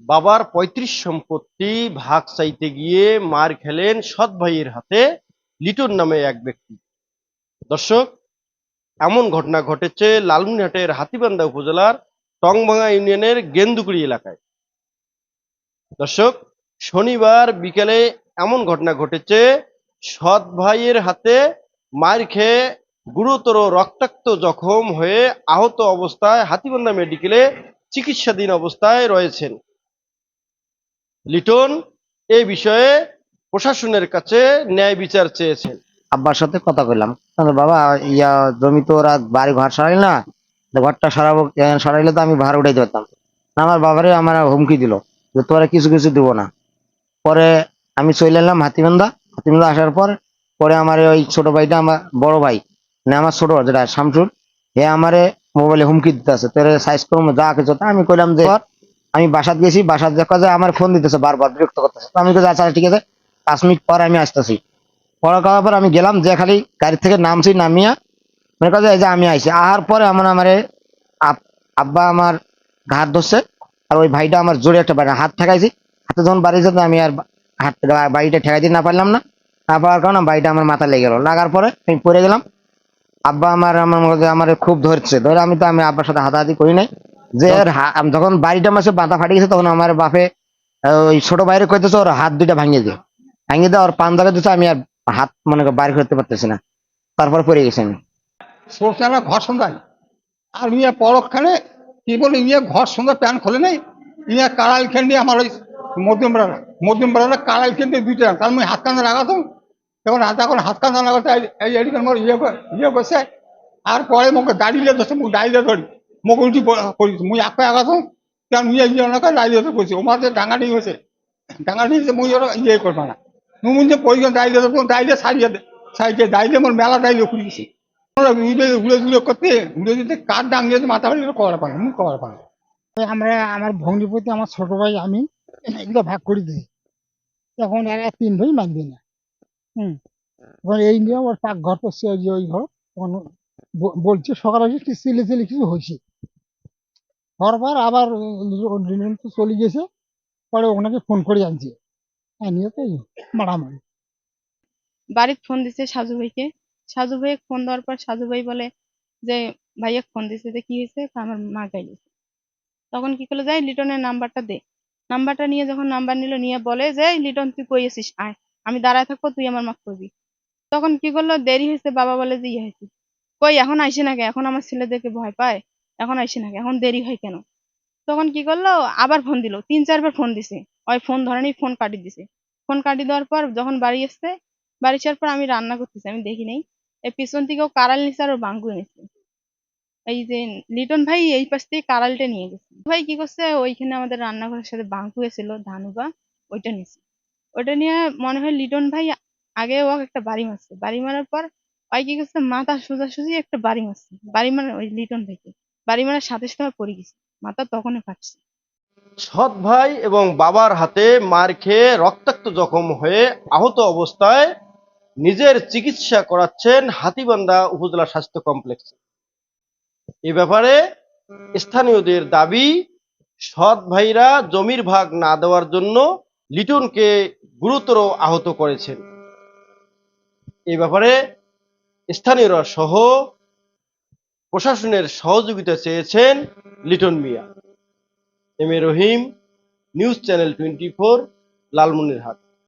বাবার পঁয়ত্রিশ সম্পত্তি ভাগ চাইতে গিয়ে মার খেলেন সৎ ভাইয়ের হাতে লিটন নামে এক ব্যক্তি। দর্শক, এমন ঘটনা ঘটেছে লালমনিরহাটের হাতিবান্ধা উপজেলার টংভাঙা ইউনিয়নের গেন্দুকুড়ি এলাকায়। দর্শক, শনিবার বিকেলে এমন ঘটনা ঘটেছে, সৎ ভাইয়ের হাতে মার খেয়ে গুরুতর রক্তাক্ত জখম হয়ে আহত অবস্থায় হাতিবান্ধা মেডিকেলে চিকিৎসাধীন অবস্থায় রয়েছেন। লিটন এই বিষয়ে প্রশাসনের কাছে ন্যায় বিচার চেয়েছেন। আব্বার সাথে কথা কইলাম। বাবা ইয়া জমি তো ওরা বাড়ি ঘর সরাই না ঘরটা সরাবো সরাইলে তো আমি ভাড়া উঠাইতে পারতাম। না, আমার বাবারে আমার হুমকি দিল যে তোরা কিছু কিছু দিব না। পরে আমি চলে এলাম হাতিবান্ধা। হাতিবান্ধা আসার পর পরে আমার ওই ছোট ভাইটা আমার বড় ভাই না আমার ছোট যেটা শামসুর হে আমারে মোবাইলে হুমকি দিতেছে তোর সাইজ করব যা কিছু আমি কইলাম যে "ধর, আমি বাসাত গেছি, বাসাত দেখা যায় আমার ফোন দিতেছে বারবার, বিরক্ত করতেছে। তো আমি কইছি আচ্ছা ঠিক আছে, পাঁচ মিনিট পর আমি আসতেছি। পড়া করার পর আমি গেলাম, যে খালি গাড়ি থেকে নামছি, নামিয়া মনে কথা এই যে আমি আইছি। আহার পরে আমার আমার আব্বা আমার হাত ধরছে, আর ওই ভাইটা আমার জোরে একটা বাড়ি হাত ঠেকাইছি। হাতে যখন বাড়ি যেত, আমি আর হাত বাড়িটা ঠেকাই দিতে না পারলাম না। না পারার কারণে বাড়িটা আমার মাথা লেগে গেলো। লাগার পরে আমি পড়ে গেলাম। আব্বা আমার আমার আমার খুব ধরছে। ধরে আমি তো, আমি আব্বার সাথে হাতাহাতি করি নাই। যে যখন বাড়িটা মাসে বাঁধা ফাটি গেছে তখন আমার বাপে ওই ছোট বাইরে কইতেছে ওর হাত দুইটা ভাঙিয়ে দিয়ে ভাঙিয়ে দেওয়ার পান ধরে দিচ্ছে আমি আর হাত মনে বাইর করতে পারতেছি না। তারপর পড়ে গেছি আমি। সরষেলা ঘর সন্ধ্যায় আর ইয়ে পরক্ষণে কি বলে ইয়ে ঘর সন্ধ্যা প্যান খোলে নেই? ইয়ে কাড়াল খেন্ডি আমার ওই মধ্যম বেড়া মধ্যম বেড়াটা কাড়াল খেন্ডি দুইটা তার মুই হাত কান্দা লাগাতাম তখন হাত এখন হাত কান্দা লাগাতে এই এদিকে মোর ইয়ে ইয়ে করছে আর পরে মোক দাঁড়িয়ে ধরছে মুখ দাঁড়িয়ে ধরি মোক উল্টি মুই আগে আগাতাম কারণ ইয়ে ইয়ে ওনাকে দাঁড়িয়ে ধরে করছি ওমার যে ডাঙাটি হয়েছে ডাঙাটি হয়েছে মুই ওরা ইয়ে করব না মুই যে পরিজন দাঁড়িয়ে ধরতো দাঁড়িয়ে সারিয়ে সারিয়ে দাঁড়িয়ে মোর মেলা দাঁড়িয়ে খুলে গেছি আমরা উড়ে উড়ে উড়ে করতে উড়ে দিতে কার ডাং দিয়ে মাথা ফেলে করা পারে মুখ করা পারে আমরা আমার ভগ্নিপতি আমার ছোট ভাই, আমি এগুলো ভাগ করে দিই এখন এরা তিন ভাই মানবে না। হুম এই নিয়ে ওর পাক ঘর করছে ওই যে ঘর তখন বলছে সকালে একটু চিলে চিলে কিছু হয়েছে হওয়ার আবার তো চলে গেছে, পরে ওনাকে ফোন করে আনছে। আনিয়ে তো এই মারামারি। বাড়িতে ফোন দিছে সাজু ভাইকে। সাজু ভাই ফোন দেওয়ার পর সাজু ভাই বলে যে, ভাইয়া ফোন দিছে যে কি হয়েছে? আমার মা গাইছে তখন কি করল, যাই লিটনের নাম্বারটা দে। নাম্বারটা নিয়ে যখন নাম্বার নিল, নিয়ে বলে যে লিটন, তুই কই আছিস? আয়, আমি দাঁড়ায় থাকব, তুই আমার মা করবি। তখন কি করল, দেরি হয়েছে, বাবা বলে যে ইয়ে হয়েছে। কই, এখন আইসে নাকি এখন আমার ছেলেদেরকে ভয় পায়? এখন আইসে নাকি এখন দেরি হয় কেন? তখন কি করল? আবার ফোন দিল। তিন, চারবার ফোন দিছে। ওই ফোন ধরেনি ফোন কাটি দিছে। ফোন কাটি দেওয়ার পর যখন বাড়ি এসছে বাড়ি আসার পর আমি রান্না করতেছি, আমি দেখি নাই। এই পিছন থেকেও কারাল নিছে আর বাঙ্গু এনেছে এই যে লিটন ভাই, এই পাশ থেকে কারালটা নিয়ে গেছে। ভাই কি করছে? ওইখানে আমাদের রান্নাঘরের সাথে বাঙ্কু ছিল ধানুবা ওইটা নিছে। ওইটা নিয়ে মনে হয় লিটন ভাই আগে ও একটা বাড়ি মারছে। বাড়ি মারার পর ওই কি করছে? মাথা সোজাসুজি একটা বাড়ি মারছে। বাড়ি মানে ওই লিটন ভাইকে। বাড়ি মারার সাথে সাথে পড়ে গেছে। মাথা তখনই ফাটছে। সৎ ভাই এবং বাবার হাতে মার খেয়ে রক্তাক্ত জখম হয়ে আহত অবস্থায় নিজের চিকিৎসা করাচ্ছেন হাতিবান্ধা উপজেলা স্বাস্থ্য কমপ্লেক্সে। এ ব্যাপারে স্থানীয়দের দাবি, সৎ ভাইরা জমির ভাগ না দেওয়ার জন্য লিটনকে গুরুতর আহত করেছেন। এ ব্যাপারে স্থানীয়রা সহ প্রশাসনের সহযোগিতা চেয়েছেন Liton Mia. M A Rahim news channel twenty four Lalmonirhat.